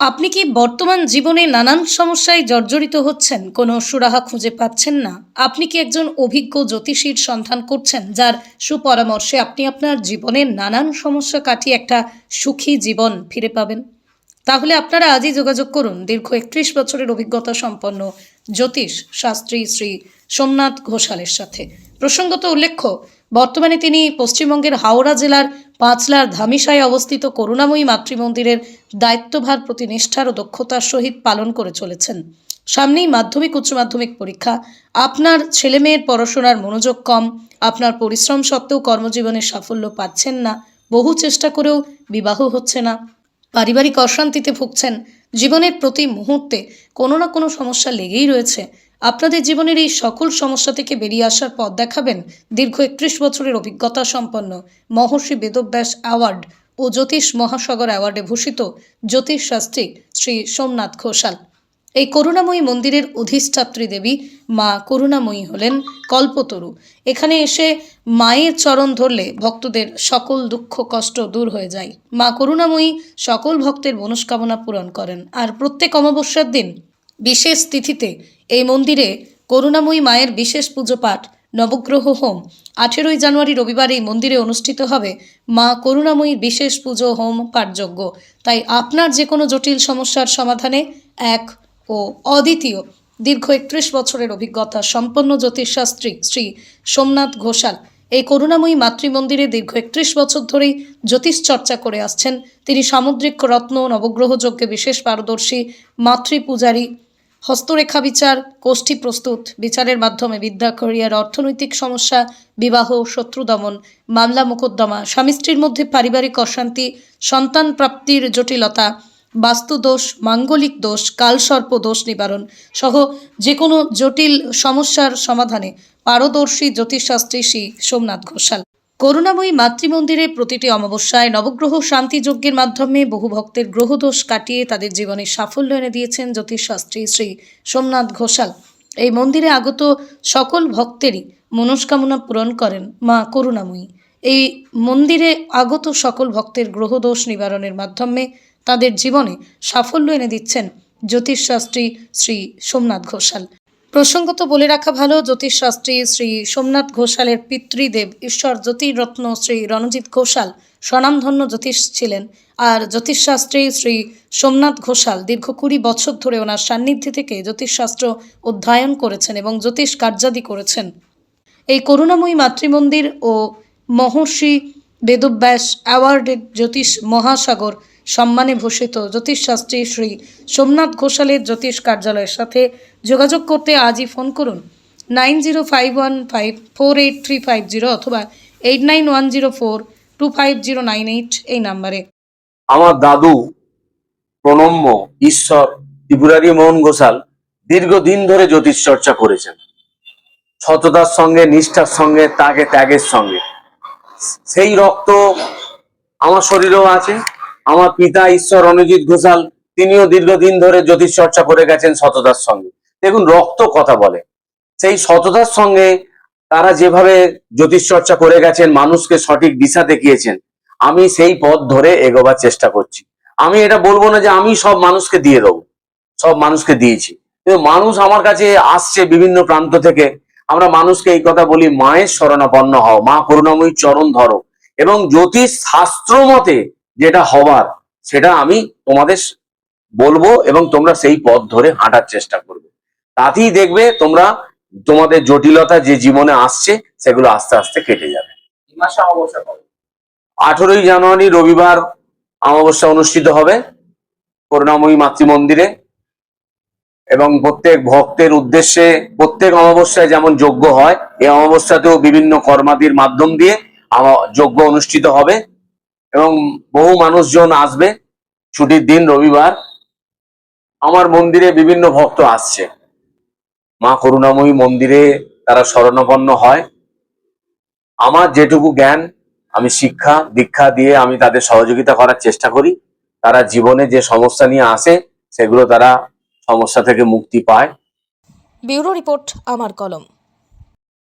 আপনি কি বর্তমান জীবনে নানান সমস্যায় জর্জরিত হচ্ছেন? কোনো সুরাহা খুঁজে পাচ্ছেন না? আপনি কি একজন অভিজ্ঞ জ্যোতিষীর সন্ধান করছেন, যার সুপরামর্শে আপনি আপনার জীবনের নানান সমস্যা কাটিয়ে একটা সুখী জীবন ফিরে পাবেন? তাহলে আপনারা আজই যোগাযোগ করুন। দীর্ঘ একত্রিশ বছরের অভিজ্ঞতা সম্পন্ন জ্যোতিষ শাস্ত্রী শ্রী সোমনাথ ঘোষালের সাথে। প্রসঙ্গত উল্লেখ্য, বর্তমানে তিনি পশ্চিমবঙ্গের হাওড়া জেলার পাঁচলার ধামিসায় অবস্থিত করুণাময়ী মাতৃমন্দিরের দায়িত্বভার প্রতি নিষ্ঠার ও দক্ষতার সহিত পালন করে চলেছেন। সামনেই মাধ্যমিক, উচ্চ মাধ্যমিক পরীক্ষা। আপনার ছেলেমেয়ের পড়াশোনার মনোযোগ কম। আপনার পরিশ্রম সত্ত্বেও কর্মজীবনে সাফল্য পাচ্ছেন না। বহু চেষ্টা করেও বিবাহ হচ্ছে না। পারিবারিক অশান্তিতে ভুগছেন। জীবনের প্রতি মুহূর্তে কোনো না কোনো সমস্যা লেগেই রয়েছে। আপনাদের জীবনের এই সকল সমস্যা থেকে বেরিয়ে আসার পথ দেখাবেন দীর্ঘ একত্রিশ বছরের অভিজ্ঞতা সম্পন্ন মহর্ষি বেদব্যাস অ্যাওয়ার্ড ও জ্যোতিষ মহাসাগর অ্যাওয়ার্ডে ভূষিত জ্যোতিষ শাস্ত্রী শ্রী সোমনাথ ঘোষাল। এই করুণাময়ী মন্দিরের অধিষ্ঠাত্রী দেবী মা করুণাময়ী হলেন কল্পতরু। এখানে এসে মায়ের চরণ ধরলে ভক্তদের সকল দুঃখ, কষ্ট দূর হয়ে যায়। মা করুণাময়ী সকল ভক্তের মনস্কামনা পূরণ করেন। আর প্রত্যেক অমাবস্যার দিন বিশেষ তিথিতে এই মন্দিরে করুণাময়ী মায়ের বিশেষ পুজো পাঠ নবগ্রহ হোম। আঠেরোই জানুয়ারি রবিবার এই মন্দিরে অনুষ্ঠিত হবে মা করুণাময়ীর বিশেষ পুজো হোম পাঠযোগ্য তাই আপনার যে কোনো জটিল সমস্যার সমাধানে এক ও অদ্বিতীয় দীর্ঘ একত্রিশ বছরের অভিজ্ঞতা সম্পন্ন জ্যোতিষশাস্ত্রী শ্রী সোমনাথ ঘোষাল এই করুণাময়ী মাতৃমন্দিরে দীর্ঘ একত্রিশ বছর ধরেই জ্যোতিষ চর্চা করে আসছেন। তিনি সামুদ্রিক রত্ন, নবগ্রহ যজ্ঞে বিশেষ পারদর্শী, মাতৃ পূজারী হস্তরেখা বিচার কোষ্ঠী প্রস্তুত, বিচারের মাধ্যমে বিদ্যা ক্যারিয়ার অর্থনৈতিক সমস্যা, বিবাহ, শত্রু দমন, মামলা মোকদ্দমা, স্বামী স্ত্রীর মধ্যে পারিবারিক অশান্তি, সন্তান প্রাপ্তির জটিলতা বাস্তুদোষ মাঙ্গলিক দোষ, কালসর্প দোষ নিবারণ সহ যে কোনো জটিল সমস্যার সমাধানে পারদর্শী জ্যোতিষশাস্ত্রী শ্রী সোমনাথ ঘোষাল। করুণাময়ী মাতৃমন্দিরে প্রতিটি অমাবস্যায় নবগ্রহ শান্তি যজ্ঞের মাধ্যমে বহু ভক্তের গ্রহদোষ কাটিয়ে তাদের জীবনে সাফল্য এনে দিয়েছেন জ্যোতিষশাস্ত্রী শ্রী সোমনাথ ঘোষাল। এই মন্দিরে আগত সকল ভক্তেরই মনস্কামনা পূরণ করেন মা করুণাময়ী। এই মন্দিরে আগত সকল ভক্তের গ্রহদোষ নিবারণের মাধ্যমে তাদের জীবনে সাফল্য এনে দিচ্ছেন জ্যোতিষশাস্ত্রী শ্রী সোমনাথ ঘোষাল। প্রসঙ্গত বলে রাখা ভালো, জ্যোতিষশাস্ত্রী শ্রী সোমনাথ ঘোষালের পিতৃদেব ঈশ্বর জ্যোতিরত্ন শ্রী রণজিৎ ঘোষাল স্বনামধন্য জ্যোতিষ ছিলেন। আর জ্যোতিষশাস্ত্রী শ্রী সোমনাথ ঘোষাল দীর্ঘ কুড়ি বছর ধরে ওনার সান্নিধ্যে থেকে জ্যোতিষশাস্ত্র অধ্যয়ন করেছেন এবং জ্যোতিষ কার্যাদি করেছেন। এই করুণাময়ী মাতৃমন্দির ও মহর্ষি বেদব্যাস অ্যাওয়ার্ডের জ্যোতিষ মহাসাগর সম্মানে ভূষিত জ্যোতিষশাস্ত্রী শ্রী সোমনাথ ঘোষালের জ্যোতিষ কার্যালয়ের সাথে যোগাযোগ করতে আজই ফোন করুন nine zero five one five four eight three five zero অথবা eight nine one zero four two five zero nine eight এই নাম্বারে। আমার দাদু প্রণম্য ঈশ্বর ত্রিপুরারি মোহন ঘোষাল দীর্ঘদিন ধরে জ্যোতিষ চর্চা করেছেন। সততার সঙ্গে, নিষ্ঠার সঙ্গে, তাকে ত্যাগের সঙ্গে। সেই রক্ত আমার শরীরেও আছে। আমার পিতা ঈশ্বর রণজিৎ ঘোষাল, তিনিও দীর্ঘদিন ধরে জ্যোতিষ চর্চা করে গেছেন সততার সঙ্গে। দেখুন, রক্ত কথা বলে। সেই সততার সঙ্গে তারা যেভাবে জ্যোতিষ চর্চা করে গেছেন, মানুষকে সঠিক দিশা দেখিয়েছেন, আমি সেই পথ ধরে এগোবার চেষ্টা করছি। আমি এটা বলব না যে আমি সব মানুষকে দিয়ে দেবো, সব মানুষকে দিয়েছি। মানুষ আমার কাছে আসছে বিভিন্ন প্রান্ত থেকে। আমরা মানুষকে এই কথা বলি, মায়ের শরণাপন্ন হও, মা করুণাময়ী চরণ ধরো এবং জ্যোতিষ শাস্ত্র মতে যেটা হবার সেটা আমি তোমাদের বলব এবং তোমরা সেই পথ ধরে হাঁটার চেষ্টা করবে। তাতেই দেখবে তোমরা তোমাদের জটিলতা যে জীবনে আসছে সেগুলো আস্তে আস্তে কেটে যাবে। আঠেরোই জানুয়ারি রবিবার অমাবস্যা অনুষ্ঠিত হবে করুণাময়ী মাতৃমন্দিরে এবং প্রত্যেক ভক্তের উদ্দেশ্যে প্রত্যেক অমাবস্যায় যেমন যজ্ঞ হয় এই অমাবস্যাতেও বিভিন্ন কর্মাদির মাধ্যম দিয়ে যজ্ঞ অনুষ্ঠিত হবে। এবং বহু মানুষজন আসবে ছুটির দিন রবিবার। আমার মন্দিরে বিভিন্ন ভক্ত আসছে। মা করুণাময়ী মন্দিরে তারা শরণাপন্ন হয়। আমার যেটুকু জ্ঞান, আমি শিক্ষা, দীক্ষা দিয়ে আমি তাদের সহযোগিতা করার চেষ্টা করি। তারা জীবনে যে সমস্যা নিয়ে আসে, সেগুলো তারা সমস্যা থেকে মুক্তি পায়। ব্যুরো রিপোর্ট, আমার কলম।